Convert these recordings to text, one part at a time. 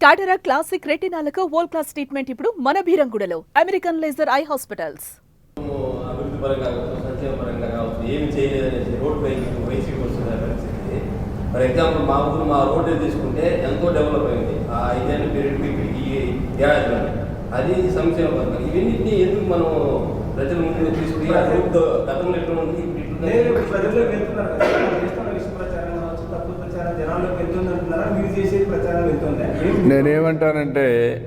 టాటరా classic రెటినాలకు world class treatment ఇప్పుడు మన భీరంగుడలో American laser eye hospitals for example మా ఊరు మా రోడ్డు తీసుకుంటే ఎంతో డెవలప్ అయింది. ఆ ఐదేళ్ళ ఏడాదిలో అది సంక్షేమ పథకం ఇవన్నింటినీ ఎందుకు మనం ప్రజల ముందు తీసుకుని గతంలో ఎట్లా ఉంది ప్రజల్లోకి వెళ్తున్నారు కదా. మనం చేస్తున్న విష ప్రచారం కావచ్చు, తప్పుడు ప్రచారం జనాల్లోకి వెళ్తుంది అంటున్నారా మీరు చేసే ప్రచారం వెళ్తుందా ఏం- నేనేమంటానంటే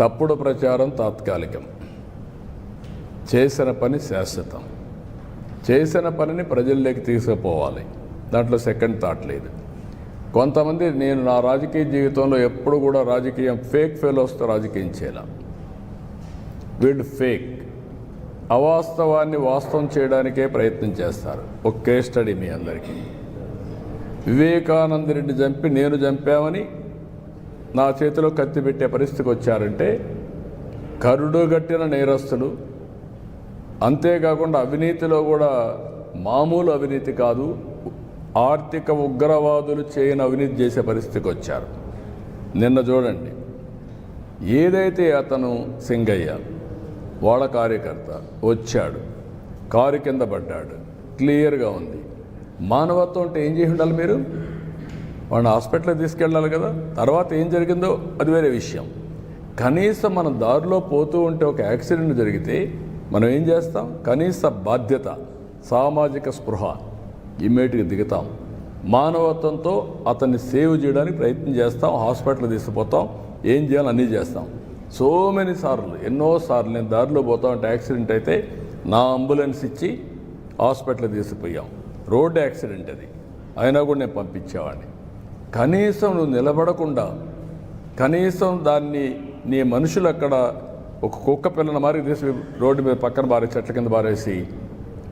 తప్పుడు ప్రచారం తాత్కాలికం. చేసిన పని శాశ్వతం. చేసిన పనిని ప్రజల్లోకి తీసుకుపోవాలి. దాంట్లో సెకండ్ థాట్ లేదు. కొంతమంది నేను నా రాజకీయ జీవితంలో ఎప్పుడు కూడా రాజకీయం ఫేక్ ఫెలోస్తో రాజకీయం చేయాల. వీళ్ళు ఫేక్ అవాస్తవాన్ని వాస్తవం చేయడానికే ప్రయత్నం చేస్తారు. ఒక కేస్ స్టడీ మీ అందరికీ. వివేకానంద రెడ్డి చంపి నేను చంపామని నా చేతిలో కత్తి పెట్టే పరిస్థితికి వచ్చారంటే కరుడుగట్టిన నేరస్తులు. అంతేకాకుండా అవినీతిలో కూడా మామూలు అవినీతి కాదు ఆర్థిక ఉగ్రవాదులు చేయని అవినీతి చేసే పరిస్థితికి వచ్చారు. నిన్న చూడండి ఏదైతే అతను సింగయ్య వాళ్ళ కార్యకర్త వచ్చాడు కారు కింద పడ్డాడు క్లియర్గా ఉంది. మానవత్వం అంటే ఏం చేసి ఉండాలి మీరు? వాడిని హాస్పిటల్కి తీసుకెళ్ళాలి కదా. తర్వాత ఏం జరిగిందో అది వేరే విషయం. కనీసం మనం దారిలో పోతూ ఉంటే ఒక యాక్సిడెంట్ జరిగితే మనం ఏం చేస్తాం? కనీస బాధ్యత సామాజిక స్పృహ ఇమ్మీడియట్గా దిగుతాం. మానవత్వంతో అతన్ని సేవ్ చేయడానికి ప్రయత్నం చేస్తాం హాస్పిటల్ తీసుకుపోతాం ఏం చేయాలో అన్నీ చేస్తాం. సో మెనీ సార్లు ఎన్నో సార్లు నేను దారిలో పోతా ఉంటే యాక్సిడెంట్ అయితే నా అంబులెన్స్ ఇచ్చి హాస్పిటల్ తీసుకుపోయాం. రోడ్ యాక్సిడెంట్ అది. అయినా కూడా నేను పంపించేవాడిని. కనీసం నువ్వు నిలబడకుండా కనీసం దాన్ని నీ మనుషులు అక్కడ ఒక కుక్క పిల్లల మారి తీసి రోడ్డు మీద పక్కన బారేసి చెట్ల కింద బారేసి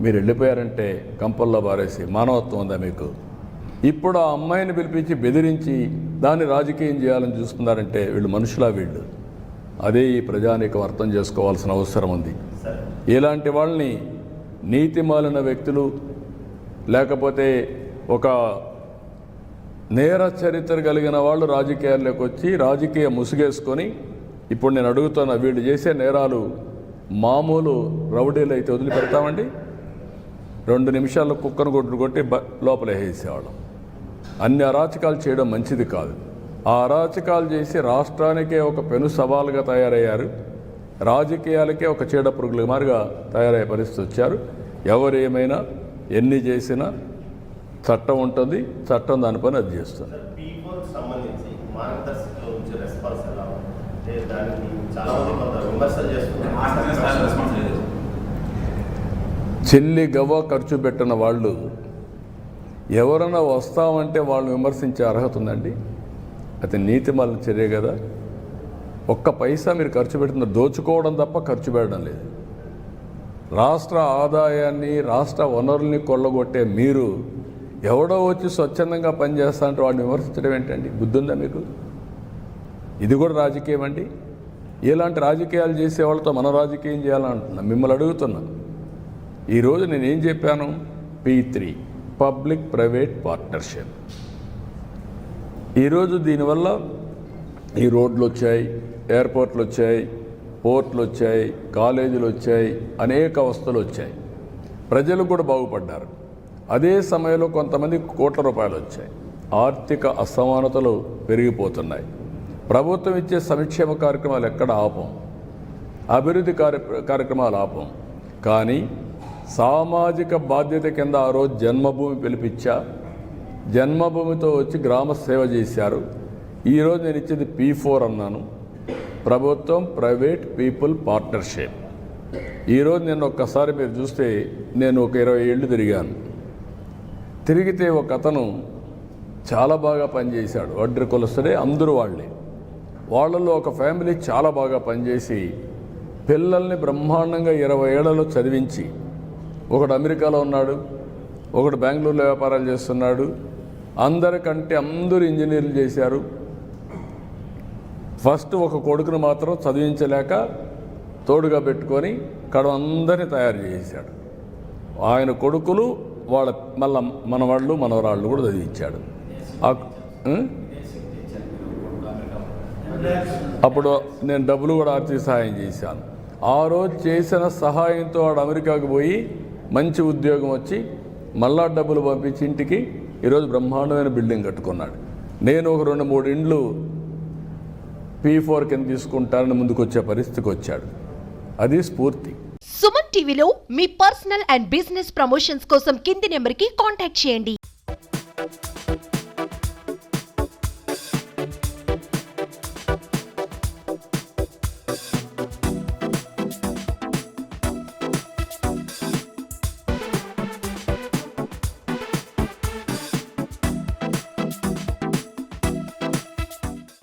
మీరు వెళ్ళిపోయారంటే కంపల్లో బారేసి మానవత్వం ఉందా మీకు? ఇప్పుడు ఆ అమ్మాయిని పిలిపించి బెదిరించి దాన్ని రాజకీయం చేయాలని చూస్తున్నారంటే వీళ్ళు మనుషులా వీళ్ళు? అదే ఈ ప్రజానీకం అర్థం చేసుకోవాల్సిన అవసరం ఉంది. ఇలాంటి వాళ్ళని నీతి మాలిన వ్యక్తులు లేకపోతే ఒక నేర చరిత్ర కలిగిన వాళ్ళు రాజకీయాల్లోకి వచ్చి రాజకీయ ముసుగేసుకొని ఇప్పుడు నేను అడుగుతున్న వీళ్ళు చేసే నేరాలు మామూలు రౌడీలు అయితే వదిలిపెడతామండి. రెండు నిమిషాల్లో కుక్కను కొట్టుడు కొట్టి బ లోపల వేసేవాళ్ళం అన్ని అరాచకాలు చేయడం మంచిది కాదు. ఆ అరాచకాలు చేసి రాష్ట్రానికే ఒక పెను సవాలుగా తయారయ్యారు. రాజకీయాలకే ఒక చీడ పురుగుల మారిగా తయారయ్యే పరిస్థితి వచ్చారు. ఎవరు ఏమైనా ఎన్ని చేసినా చట్టం ఉంటుంది చట్టం దాని పని అది చేస్తుంది. చెల్లి గవ్వ ఖర్చు పెట్టిన వాళ్ళు ఎవరైనా వస్తామంటే వాళ్ళని విమర్శించే అర్హత ఉందండి. అది నీతి మళ్ళీ చర్య కదా. ఒక్క పైసా మీరు ఖర్చు పెడుతున్న దోచుకోవడం తప్ప ఖర్చు పెట్టడం లేదు. రాష్ట్ర ఆదాయాన్ని రాష్ట్ర వనరుల్ని కొల్లగొట్టే మీరు ఎవడో వచ్చి స్వచ్ఛందంగా పనిచేస్తా అంటే వాడిని విమర్శించడం ఏంటండి? బుద్ధుందా మీకు? ఇది కూడా రాజకీయం అండి. ఇలాంటి రాజకీయాలు చేసే వాళ్ళతో మనం రాజకీయం చేయాలంటున్నా. మిమ్మల్ని అడుగుతున్నా. ఈరోజు నేనేం చెప్పాను? P three public private partnership. ఈరోజు దీనివల్ల ఈ రోడ్లు వచ్చాయి ఎయిర్పోర్ట్లు వచ్చాయి పోర్ట్లు వచ్చాయి కాలేజీలు వచ్చాయి అనేక వస్తువులు వచ్చాయి ప్రజలు కూడా బాగుపడ్డారు. అదే సమయంలో కొంతమంది కోట్ల రూపాయలు వచ్చాయి ఆర్థిక అసమానతలు పెరిగిపోతున్నాయి. ప్రభుత్వం ఇచ్చే సంక్షేమ కార్యక్రమాలు ఎక్కడ ఆపం? అభివృద్ధి కార్య కార్యక్రమాలు ఆపం. కానీ సామాజిక బాధ్యత కింద ఆ రోజు జన్మభూమి పిలిపించా జన్మభూమితో వచ్చి గ్రామ సేవ చేశారు. ఈరోజు నేను ఇచ్చేది పీ ఫోర్ అన్నాను. ప్రభుత్వం ప్రైవేట్ పీపుల్ పార్ట్నర్షిప్. ఈరోజు నేను ఒక్కసారి మీరు చూస్తే నేను ఒక ఇరవై ఏళ్ళు తిరిగాను. తిరిగితే ఒక అతను చాలా బాగా పనిచేశాడు. వడ్డీ కొలుస్తుడే అందరూ వాళ్ళే. వాళ్ళలో ఒక ఫ్యామిలీ చాలా బాగా పనిచేసి పిల్లల్ని బ్రహ్మాండంగా ఇరవై ఏళ్ళలో చదివించి ఒకడు అమెరికాలో ఉన్నాడు ఒకడు బెంగళూరులో వ్యాపారాలు చేస్తున్నాడు అందరికంటే అందరూ ఇంజనీర్లు చేశారు ఫస్ట్ ఒక కొడుకును మాత్రం చదివించలేక తోడుగా పెట్టుకొని కడవందరినీ తయారు చేశాడు ఆయన కొడుకులు వాళ్ళ మళ్ళా మనవాళ్ళు మనవరాళ్ళు కూడా చదివించాడు. అప్పుడు నేను డబ్బులు కూడా ఆర్థిక సహాయం చేశాను. ఆ రోజు చేసిన సహాయంతో వాడు అమెరికాకు పోయి మంచి ఉద్యోగం వచ్చి మళ్ళా డబ్బులు పంపించి ఇంటికి ఈరోజు బ్రహ్మాండమైన బిల్డింగ్ కట్టుకున్నాడు. నేను ఒక రెండు మూడు ఇండ్లు పీ ఫోర్ కింద తీసుకుంటానని ముందుకు వచ్చే పరిస్థితికి వచ్చాడు. అది స్ఫూర్తి. సుమన్ టీవీలో మీ పర్సనల్ అండ్ బిజినెస్ ప్రమోషన్స్ కోసం కింది నెంబర్కి కాంటాక్ట్ చేయండి.